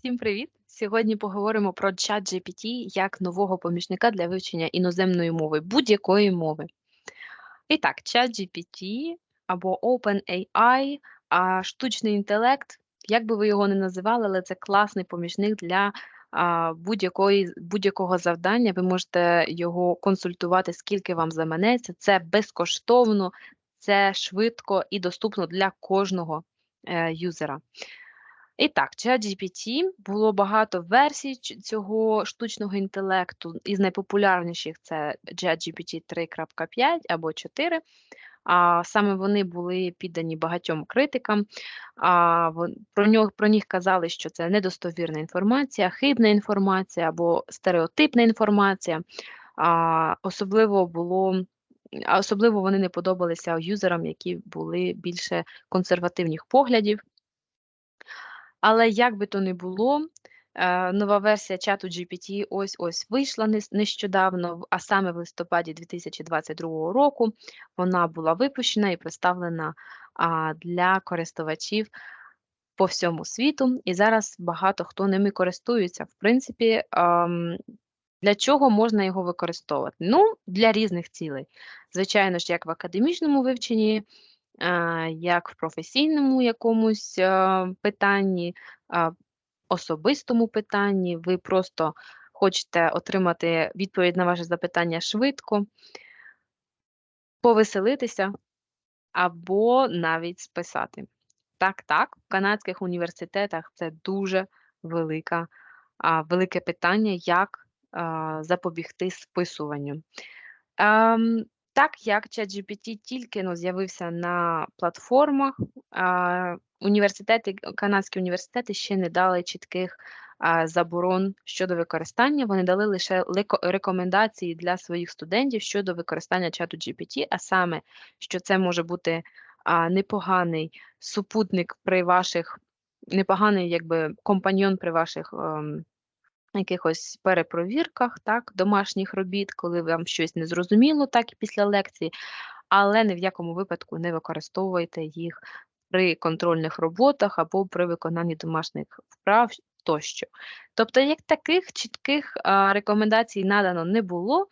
Всім привіт! Сьогодні поговоримо про ChatGPT як нового помічника для вивчення іноземної мови, будь-якої мови. І так, ChatGPT або OpenAI, а штучний інтелект, як би ви його не називали, але це класний помічник для будь-якого завдання. Ви можете його консультувати, скільки вам заманеться. Це безкоштовно, це швидко і доступно для кожного е, юзера. І так, ChatGPT було багато версій цього штучного інтелекту. Із найпопулярніших це ChatGPT 3.5 або 4. А саме вони були піддані багатьом критикам. А про нього про них казали, що це недостовірна інформація, хибна інформація або стереотипна інформація. А, Особливо було. Особливо вони не подобалися юзерам, які були більше консервативних поглядів. Але як би то не було, е, нова версія чату GPT ось ось вийшла нещодавно, а саме в листопаді 2022 року вона була випущена і представлена для користувачів по всьому світу. І зараз багато хто ними користується. В принципі, для чого можна його використовувати? Ну, для різних цілей. Звичайно ж, як в академічному вивченні як в професійному якомусь питанні, особистому питанні. Ви просто хочете отримати відповідь на ваше запитання швидко, повеселитися або навіть списати. Так, так, в канадських університетах це дуже велика, велике питання, як запобігти списуванню. Ем, так як ChatGPT тільки ну, з'явився на платформах, університети, канадські університети ще не дали чітких заборон щодо використання. Вони дали лише рекомендації для своїх студентів щодо використання чату GPT, а саме, що це може бути непоганий супутник при ваших, непоганий якби компаньйон при ваших. Якихось перепровірках, так, домашніх робіт, коли вам щось не зрозуміло, так і після лекції, але ні в якому випадку не використовуйте їх при контрольних роботах або при виконанні домашніх вправ тощо. Тобто, як таких чітких рекомендацій надано не було.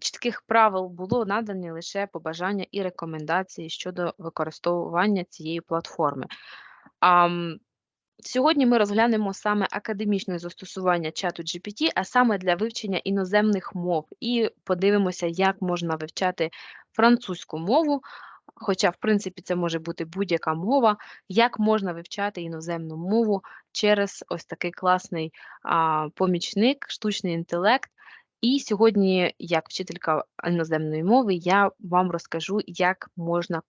Чітких правил було надані лише побажання і рекомендації щодо використовування цієї платформи. Сьогодні ми розглянемо саме академічне застосування чату GPT, а саме для вивчення іноземних мов, і подивимося, як можна вивчати французьку мову. Хоча, в принципі, це може бути будь-яка мова, як можна вивчати іноземну мову через ось такий класний а, помічник, штучний інтелект. І сьогодні, як вчителька іноземної мови, я вам розкажу, як можна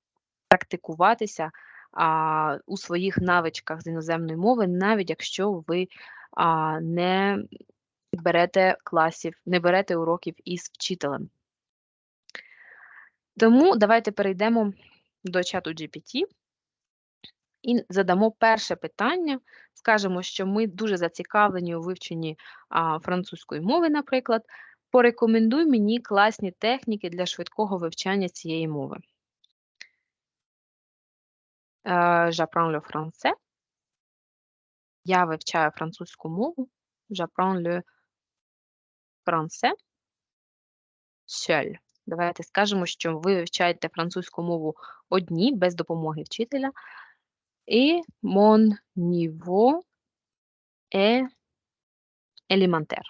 практикуватися а, у своїх навичках з іноземної мови, навіть якщо ви а, не берете класів, не берете уроків із вчителем. Тому давайте перейдемо до чату GPT і задамо перше питання. Скажемо, що ми дуже зацікавлені у вивченні а, французької мови, наприклад. Порекомендуй мені класні техніки для швидкого вивчання цієї мови. Е, j'apprends le français. Я вивчаю французьку мову. J'apprends le français seul. Давайте скажемо, що ви вивчаєте французьку мову одні, без допомоги вчителя. І mon niveau est élémentaire.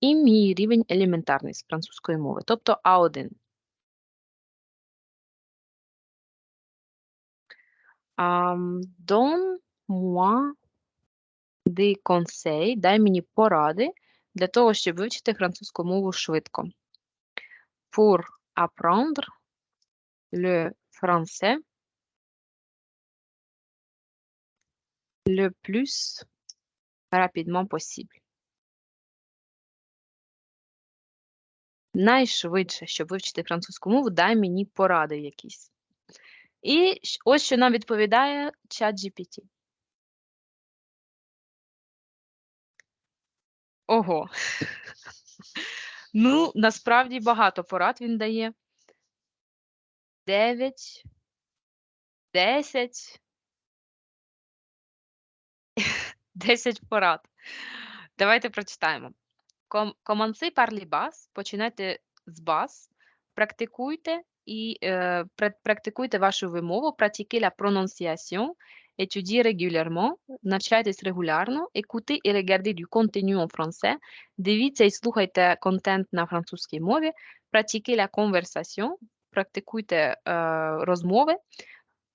І мій рівень елементарний з французької мови, тобто А1. Donne-moi des conseils, дай мені поради для того, щоб вивчити французьку мову швидко. Pour apprendre le français le plus rapidement possible. Найшвидше, щоб вивчити французьку мову, дай мені поради якісь. І ось що нам відповідає ChatGPT. Ого. Ну, насправді багато порад він дає. 9, 10. 10 порад. Давайте прочитаємо. Ком commencez par les bases, починайте з баз, практикуйте е, пра- практикуйте вашу вимову, pratiquez la prononciation, étudiez régulièrement, навчайтесь регулярно, écoutez et regardez du contenu en français, дивіться і слухайте контент на французькій мові, pratiquez la conversation, практикуйте е, розмови,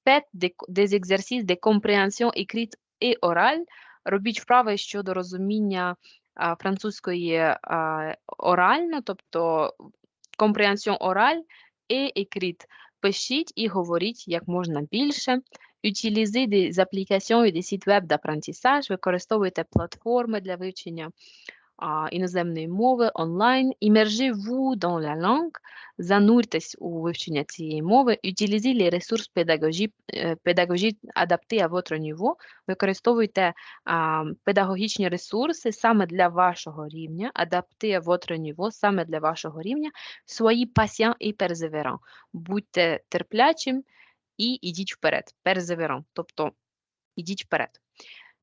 faites des, des exercices de compréhension écrite et orale, робіть вправи щодо розуміння а, французької а, орально, тобто compréhension orale et écrite. Пишіть і говоріть як можна більше. Utilisez des applications et des sites web d'apprentissage, використовуйте платформи для вивчення іноземної мови онлайн. Immergez-vous dans la langue, зануртесь у вивчення цієї мови. Utilisez les ressources pédagogiques, е, adaptées à votre niveau, використовуйте а, педагогічні ресурси саме для вашого рівня, adapté à votre niveau, саме для вашого рівня. Soyez patient et persévérant. Будьте терплячим і ідіть вперед. Persévérant, тобто ідіть вперед.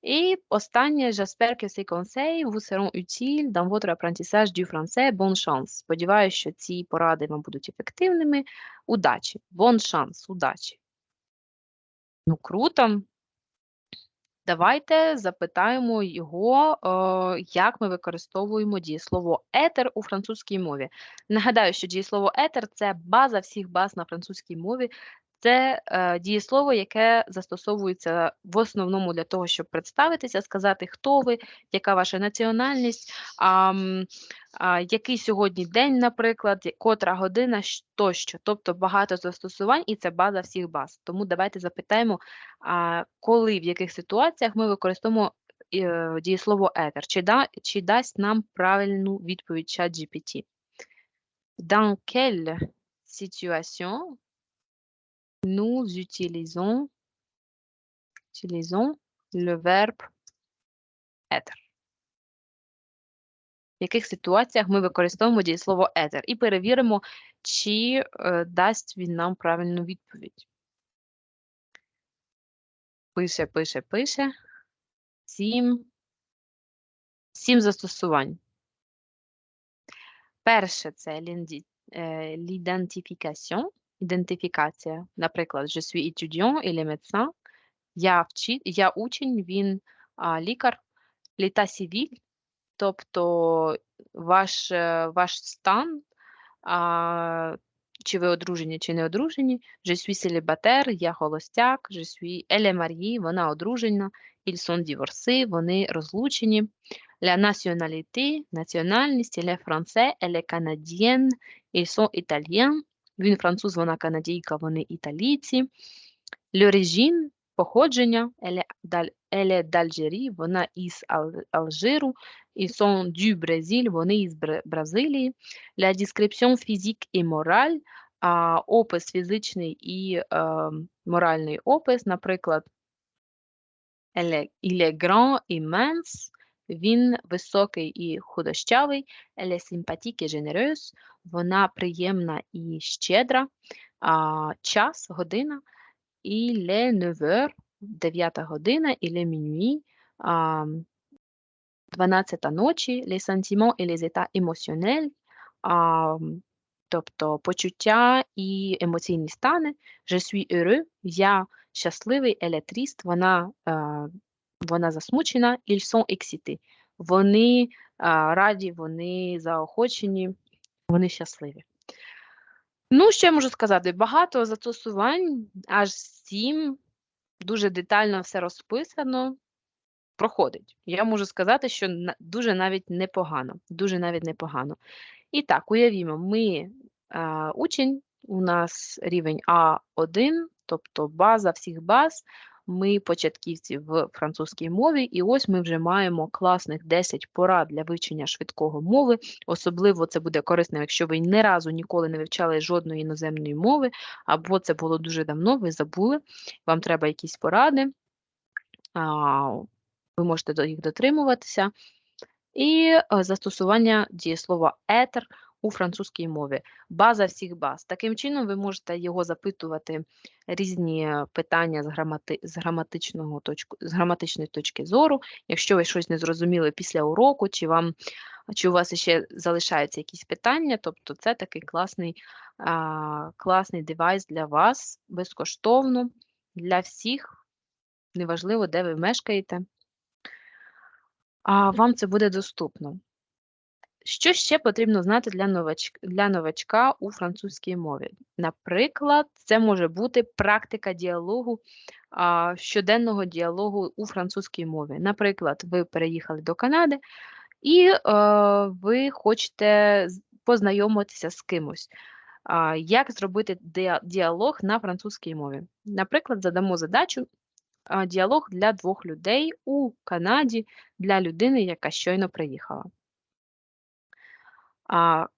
І останнє, j'espère que ces conseils vous seront utiles dans votre apprentissage du français. Bonne chance. Сподіваюся, що ці поради вам будуть ефективними. Удачі. Bon chance. Удачі. Ну, круто. Давайте запитаємо його, як ми використовуємо дієслово етер у французькій мові. Нагадаю, що дієслово етер це база всіх баз на французькій мові. Це е, дієслово, яке застосовується в основному для того, щоб представитися, сказати, хто ви, яка ваша національність, а, а, який сьогодні день, наприклад, котра година тощо. Тобто багато застосувань, і це база всіх баз. Тому давайте запитаємо, а, коли, в яких ситуаціях ми використовуємо е, дієслово етер. Чи, да, чи дасть нам правильну відповідь ChatGPT? Dans quelle situation nous utilisons, utilisons le verbe être. В яких ситуаціях ми використовуємо дієслово етер і перевіримо, чи е, дасть він нам правильну відповідь. Пише, пише, пише. Сім. Сім застосувань. Перше це l'identification, ідентифікація. Наприклад, je suis étudiant, il est médecin. Я, вчи, я учень, він а, лікар. L'état civil, тобто ваш, е, ваш стан, а, чи ви одружені, чи не одружені. Je suis célibataire, я холостяк. Je suis, elle est mariée, вона одружена. Ils sont divorcés, вони розлучені. La nationalité, національність, elle est français, elle est canadienne, ils sont italiens. Він француз, вона канадійка, вони італійці. L'origine, походження, est d'Algérie, вона із Алжиру. Ils sont du Brésil, вони із Бразилії. La description physique et morale, а, опис фізичний і е, моральний опис, наприклад, il est grand et він високий і худощавий, elle est sympathique et вона приємна і щедра, а, час, година, il est 9 heures, 9 година, il est minuit, а, 12 ночі, les sentiments et les états émotionnels, а, тобто почуття і емоційні стани. Je suis heureux, я щасливий, triste, вона, е, вона засмучена, ils sont excités. Вони е, раді, вони заохочені, вони щасливі. Ну, я можу сказати? Багато застосувань, аж сім, дуже детально все розписано проходить. Я можу сказати, що дуже навіть непогано. Дуже навіть непогано. І так, уявімо, ми е, учень, у нас рівень А1, тобто база всіх баз. Ми початківці в французькій мові, і ось ми вже маємо класних 10 порад для вивчення швидкого мови. Особливо це буде корисно, якщо ви ні разу ніколи не вивчали жодної іноземної мови, або це було дуже давно, ви забули, вам треба якісь поради. Ви можете до їх дотримуватися. І е, застосування дієслова етер у французькій мові. База всіх баз. Таким чином, ви можете його запитувати різні питання з грамати, з, граматичного точку, з граматичної точки зору. Якщо ви щось не зрозуміли після уроку, чи вам чи у вас ще залишаються якісь питання, тобто це такий класний, а, класний девайс для вас безкоштовно, для всіх, неважливо, де ви мешкаєте, а вам це буде доступно. Що ще потрібно знати для новачка, для новачка у французькій мові? Наприклад, це може бути практика діалогу, а, щоденного діалогу у французькій мові. Наприклад, ви переїхали до Канади і е, ви хочете познайомитися з кимось. А, Як зробити діалог на французькій мові? Наприклад, задамо задачу діалог для двох людей у Канаді для людини, яка щойно приїхала.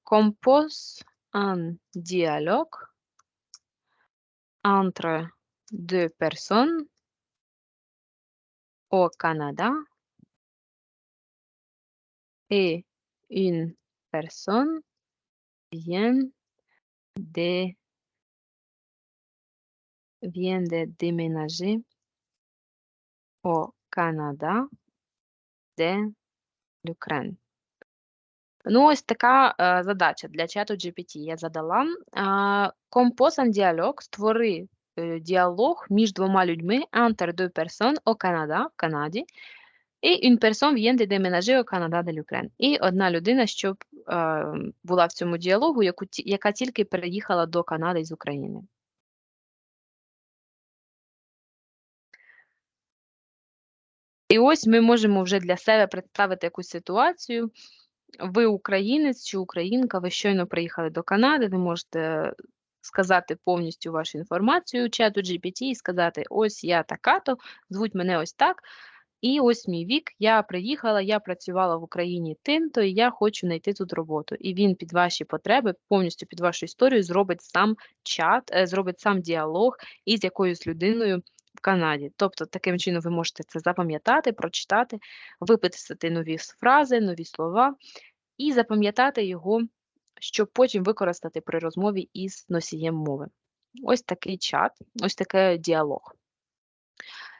Compose un dialogue entre deux personnes au Canada et une personne vient de, vient de déménager au Canada de l'Ukraine. Ну, ось така е, задача для чату GPT я задала. Compose un dialogue, створи е, діалог між двома людьми entre deux personnes au Canada, в Канаді, і une personne vient de déménager au Canada de l'Ukraine. І одна людина, щоб е, була в цьому діалогу, яку, яка тільки переїхала до Канади з України. І ось ми можемо вже для себе представити якусь ситуацію, ви українець чи українка, ви щойно приїхали до Канади, ви можете сказати повністю вашу інформацію чату GPT і сказати: ось я така-то, звуть мене ось так. І ось мій вік, я приїхала, я працювала в Україні тим-то, і я хочу знайти тут роботу. І він під ваші потреби, повністю під вашу історію, зробить сам чат, е, зробить сам діалог із якоюсь людиною в Канаді. Тобто, таким чином ви можете це запам'ятати, прочитати, виписати нові фрази, нові слова і запам'ятати його, щоб потім використати при розмові із носієм мови. Ось такий чат, ось такий діалог.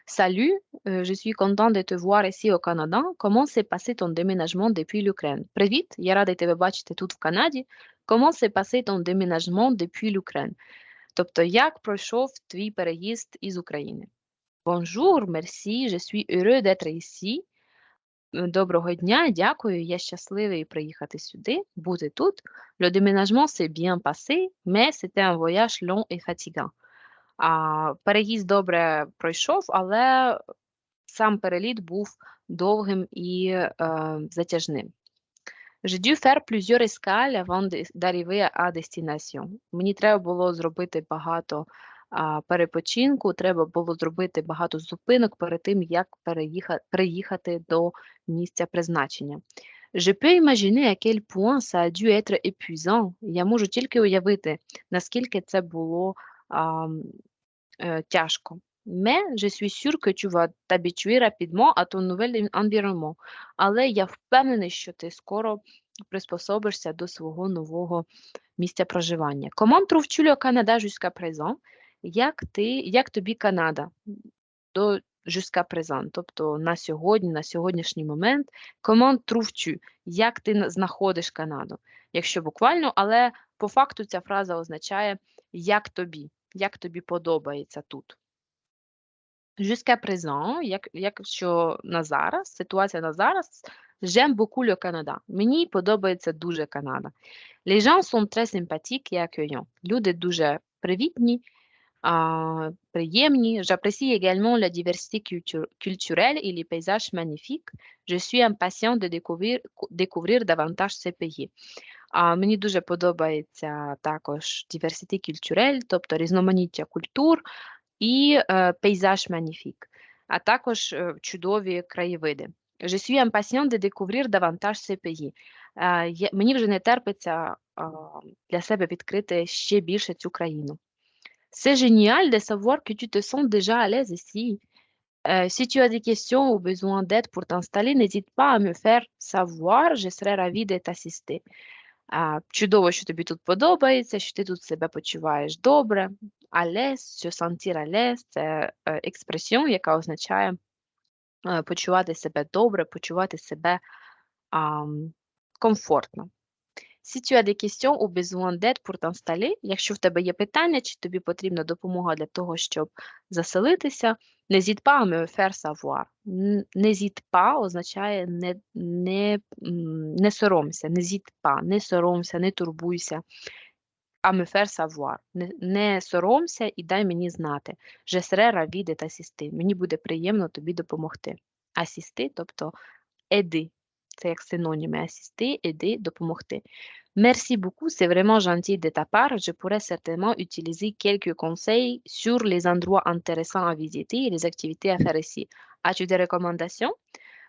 Salut, euh, je suis content de te voir ici au Canada. Comment s'est passé ton déménagement depuis l'Ukraine? Привіт, я радий тебе бачити тут в Канаді. Comment s'est passé ton déménagement depuis l'Ukraine? Тобто, як пройшов твій переїзд із України? Bonjour, merci, je suis heureux d'être ici. Доброго дня, дякую. Я щасливий приїхати сюди, бути тут. Le déménagement s'est bien passé, mais c'était un voyage long et fatigant. Переїзд добре пройшов, але сам переліт був довгим і е, затяжним. J'ai dû faire plusieurs escales avant d'arriver à destination. Мені треба було зробити багато перепочинку, треба було зробити багато зупинок перед тим, як приїхати до місця призначення. Je peux imaginer à quel point ça a dû être épuisant. Я можу тільки уявити, наскільки це було а, е, тяжко. Mais je suis sûre que tu vas t'habituer rapidement à ton nouvel environnement. Але я впевнений, що ти скоро приспособишся до свого нового місця проживання. Comment trouves-tu le Canada jusqu'à présent? Як ти, як тобі Канада до jusqu'à présent, тобто на сьогодні, на сьогоднішній момент, comment trouves-tu, як ти знаходиш Канаду? Якщо буквально, але по факту ця фраза означає як тобі, як тобі подобається тут. Jusqu'à présent, як, якщо на зараз, ситуація на зараз, j'aime beaucoup le Canada. Мені подобається дуже Канада. Les gens sont très sympathiques et accueillants. Люди дуже привітні а, приємні. J'apprécie également la diversité culturelle et les paysages magnifiques. Je suis impatient de découvrir, découvrir davantage ce pays. А мені дуже подобається також diversité culturelle, тобто різноманіття культур і е, пейзаж magnifique, а також е, чудові краєвиди. Je suis impatient de découvrir davantage ce pays. Е, мені вже не терпиться е, для себе відкрити ще більше цю країну. C'est génial de savoir que tu te sens déjà à l'aise ici. Euh, si tu as des questions ou besoin d'aide pour t'installer, n'hésite pas à me faire savoir. Je serai ravie de t'assister. Чудово, що тобі тут подобається, що ти тут себе почуваєш добре. À l'aise, se sentir à це е, експресіон, яка означає е, почувати себе добре, почувати себе ам, комфортно. Si tu as des ou besoin d'aide pour t'installer, якщо в тебе є питання, чи тобі потрібна допомога для того, щоб заселитися, n'hésite pas à me faire savoir. N'hésite pas означає не, не, не соромся, n'hésite pas, не соромся, не турбуйся. À me faire savoir. Не, не соромся і дай мені знати. Je serai ravie de t'assister. Мені буде приємно тобі допомогти. Assister, тобто aider. Це як синоніми assister, aider, допомогти. Merci beaucoup, c'est vraiment gentil de ta part. Je pourrais certainement utiliser quelques conseils sur les endroits intéressants à visiter et les activités à faire ici. As-tu des recommandations?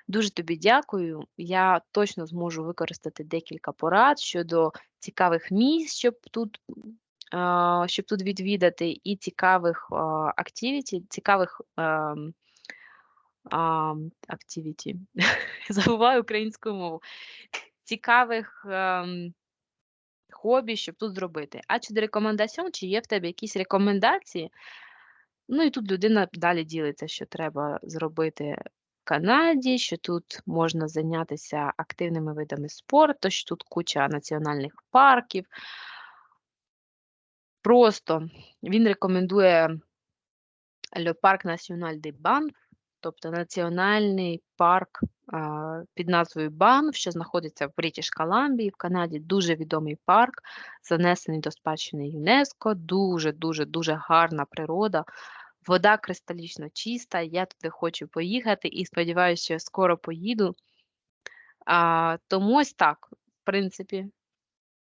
Дуже тобі дякую. Я точно зможу використати декілька порад щодо цікавих місць, щоб тут, щоб тут відвідати, і цікавих активіті, цікавих ем, activity. Забуваю українську мову. Цікавих ем, хобі, щоб тут зробити. А чи рекомендаціон, чи є в тебе якісь рекомендації? Ну і тут людина далі ділиться, що треба зробити Канаді, що тут можна зайнятися активними видами спорту, що тут куча національних парків. Просто він рекомендує Le Parc National des Banff, тобто національний парк а, під назвою Банф, що знаходиться в Брitish Колумбії, в Канаді. Дуже відомий парк, занесений до спадщини ЮНЕСКО. Дуже дуже дуже гарна природа. Вода кристалічно чиста. Я туди хочу поїхати і сподіваюся, що я скоро поїду. А, тому ось так, в принципі,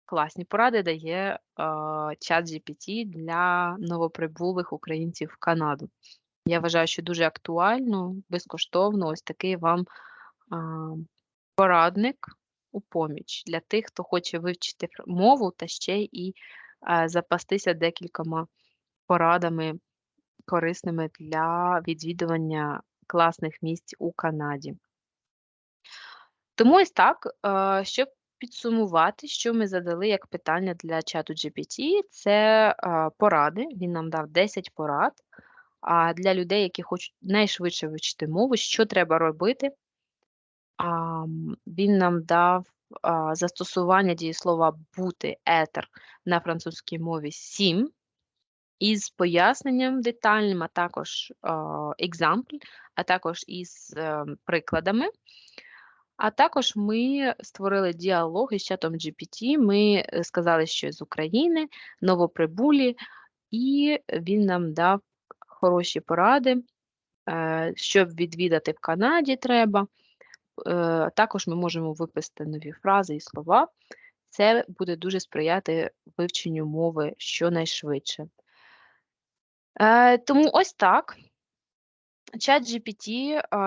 класні поради дає чат GPT для новоприбулих українців в Канаду. Я вважаю, що дуже актуально, безкоштовно ось такий вам а, порадник у поміч для тих, хто хоче вивчити мову та ще і запастися декількома порадами корисними для відвідування класних місць у Канаді. Тому ось так, е, щоб підсумувати, що ми задали як питання для чату GPT, це е, поради. Він нам дав 10 порад. А для людей, які хочуть найшвидше вивчити мову, що треба робити? Він нам дав а, застосування дієслова бути етер на французькій мові 7 із поясненням детальним, а також екзампль, а також із е, прикладами. А також ми створили діалог із чатом GPT. Ми е, сказали, що з України, новоприбулі, і він нам дав хороші поради, е, щоб відвідати в Канаді треба. Також ми можемо виписати нові фрази і слова. Це буде дуже сприяти вивченню мови щонайшвидше. Е, Тому ось так. Чат GPT,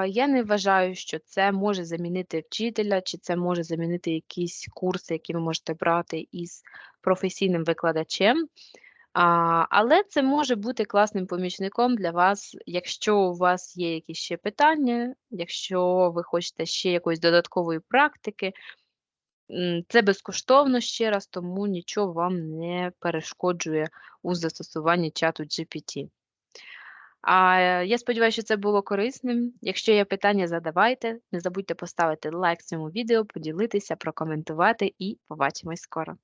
я не вважаю, що це може замінити вчителя, чи це може замінити якісь курси, які ви можете брати із професійним викладачем. Але це може бути класним помічником для вас, якщо у вас є якісь ще питання, якщо ви хочете ще якоїсь додаткової практики. Це безкоштовно ще раз, тому нічого вам не перешкоджує у застосуванні чату GPT. А я сподіваюся, що це було корисним. Якщо є питання, задавайте. Не забудьте поставити лайк цьому відео, поділитися, прокоментувати і побачимось скоро.